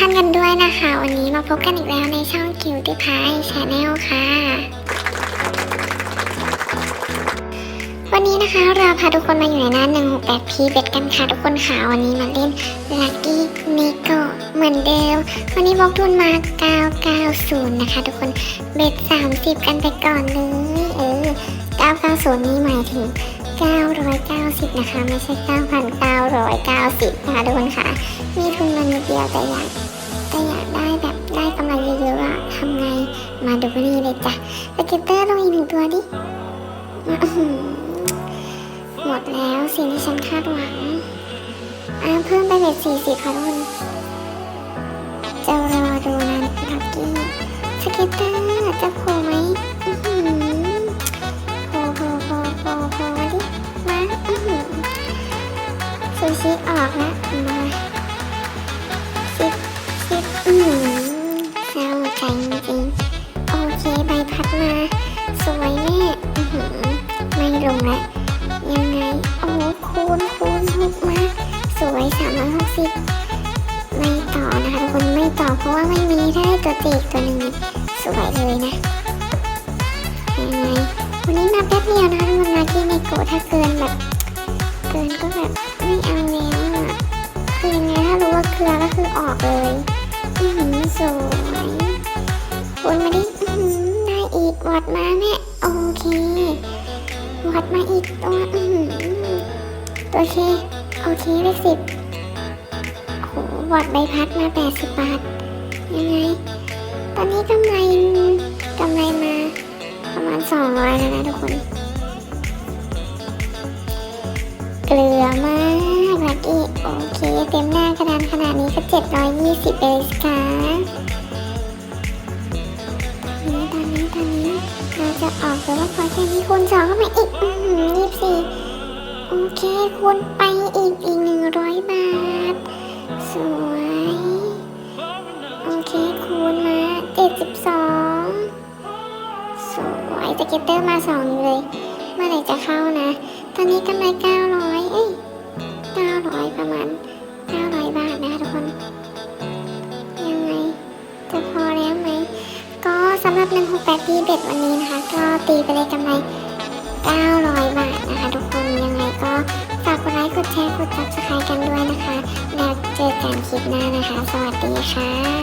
ท่านกันด้วยนะคะ วันนี้มาพบกันอีกแล้วในช่องคิวตี้พายชาแนลค่ะ วันนี้นะคะเราพาทุกคนมาอยู่ในหน้า168 p เบ็ดกันค่ะ ทุกคนค่ะวันนี้มาเล่น Lucky n i c o เหมือนเดิมวันนี้บอกทุนมา 990 นะคะ ทุกคนเบ็ด 30 กันไปก่อนเลยเออ990 นี้หมายถึง990 นะคะ ไม่ใช่ 9,990 นะคะทุกคนค่ะ มีทุนมานิดเดียวแต่อยาก แต่อยากได้แบบได้กำไรเยอะๆอะทำไง มาดูนี่เลยจ้ะสเก็ตเตอร์ลงอีกหนึ่งตัวดิหมดแล้วสิ่งที่ฉันคาดหวังอ่าเพิ่มไปเป็นสี่สิบค่ะทุกคนจะรอดูนะลักกี้สเก็ตเตอร์จะโผล่ไหมโผล่โผล่โผล่โผล่โผล่มาดิมาอื้อหือซูชิออกแล้ ไม่ลงยังไงโอ้คูณคูณหกมาสวยสามร้อยหกสิบไม่ต่อนะคะทุกคนไม่ต่อเพราะว่าไม่มีถ้าได้ตัวเจกตัวหนึ่งสวยเลยนะยังไงวันนี้มาแป๊บเดียวนะคะทุกคนนะที่ในโกะถ้าเกินแบบเกินก็แบบไม่เอาแล้วอะคือยังไงถ้ารู้ว่าเกลือก็คือออกเลยอือหือสวยวนมาดิอือหือได้อีกวัดมาแม่โอเค วัดมาอีกตัวอือหือตัวเค โอเคเลขสิบโอ้โหวัดใบพัดมาแปดสิบบาท ยังไง ตอนนี้กำไรกำไรมาประมาณสองร้อยแล้วนะทุกคน เกลือมากลักกี้โอเค เต็มหน้ากระดานขนาดนี้ก็720ไปเลยสิคะ เราจะออกหรือว่าพอแค่นี้คูณสองเข้ามาอีกอือหือยี่สี่โอเคคูณไปอีกอีกหนึ่งร้อยบาท สวย โอเคคูณมาเจ็ดสิบสองสวยจะเก็ตเตอร์มาสองเลย เมื่อไหร่จะเข้านะ ตอนนี้กำไรเก้า 168 p เบ็ดวันนี้นะคะ ก็ตีไปเลยกำไร 900 บาทนะคะ ทุกคนยังไงก็ฝากกดไลค์กดแชร์กดติดตามกันด้วยนะคะ แล้วเจอกันคลิปหน้านะคะ สวัสดีค่ะ